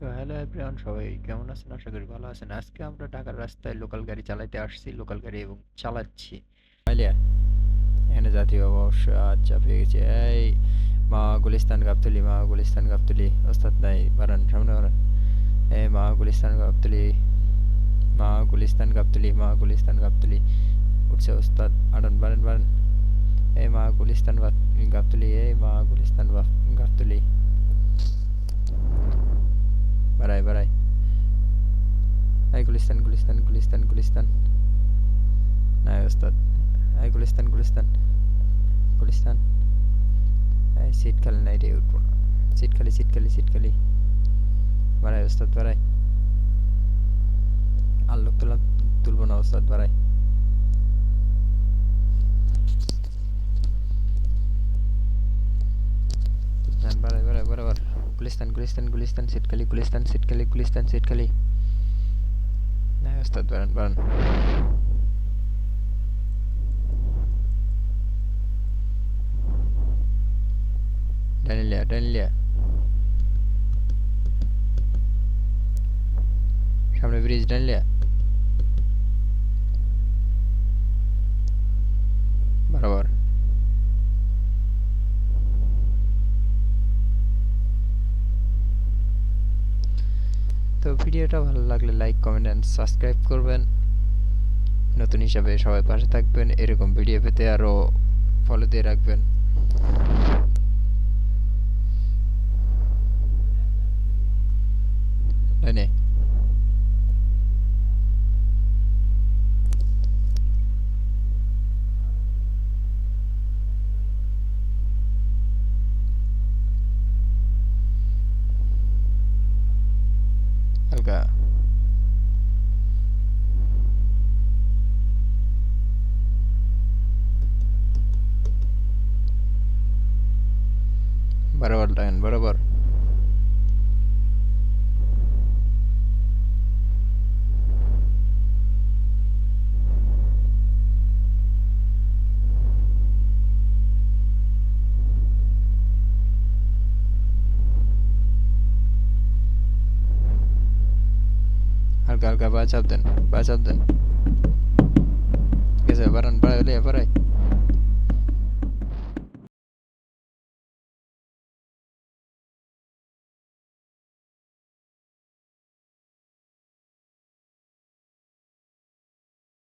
Hello everyone, সবাই কেমন আছেন? আশা করি ভালো আছেন। আজকে আমরা ঢাকার রাস্তায় লোকাল গাড়ি চালাতে আসছি লোকাল গাড়ি এবং চালাচ্ছি। এখানে জাতীয় অবশ্য আচ্ছা পেয়ে গেছি। এই মা গুলিস্তান গাবতলি, মা গুলিস্তান গাবতলি। ওস্তাদ নাই বারান সামনে বারান এই মা গুলিস্তান গাবতলি, মা গুলিস্তান গাবতলি, মা গুলিস্তান গাবতলি। উঠছে ওস্তাদ, আড়ন বারান বারান এই মা গুলিস্তান গাব- গাবতলি, এই মা Gulistan এই গুলিস্তান গুলিস্তান গুলিস্তান গুলিস্তান নাই ওস্তাদ এই গুলিস্তান গুলিস্তান গুলিস্তান এই সিট খালি নাই রে উঠবো না সিট খালি সিট খালি সিট খালি বাড়াই ওস্তাদ বাড়াই আর লোক তোলা তুলবো না ওস্তাদ বাড়াই যান বাড়াই বাড়াই বরাবর গুলিস্তান গুলিস্তান গুলিস্তান সিট খালি Nej, just det. Då är den, den. Den lilla, den lilla. Kan du vrida den lilla? তো ভিডিওটা ভালো লাগলে লাইক, কমেন্ট অ্যান্ড সাবস্ক্রাইব করবেন। নতুন হিসাবে সবাই পাশে থাকবেন, এরকম ভিডিও পেতে আরও ফলো দিয়ে রাখবেন। இருக்க બરાબર ટાઈમ બરાબર हल्का हल्का बाचाप देन बाचाप देन कैसे बरन बड़ा ले बड़ा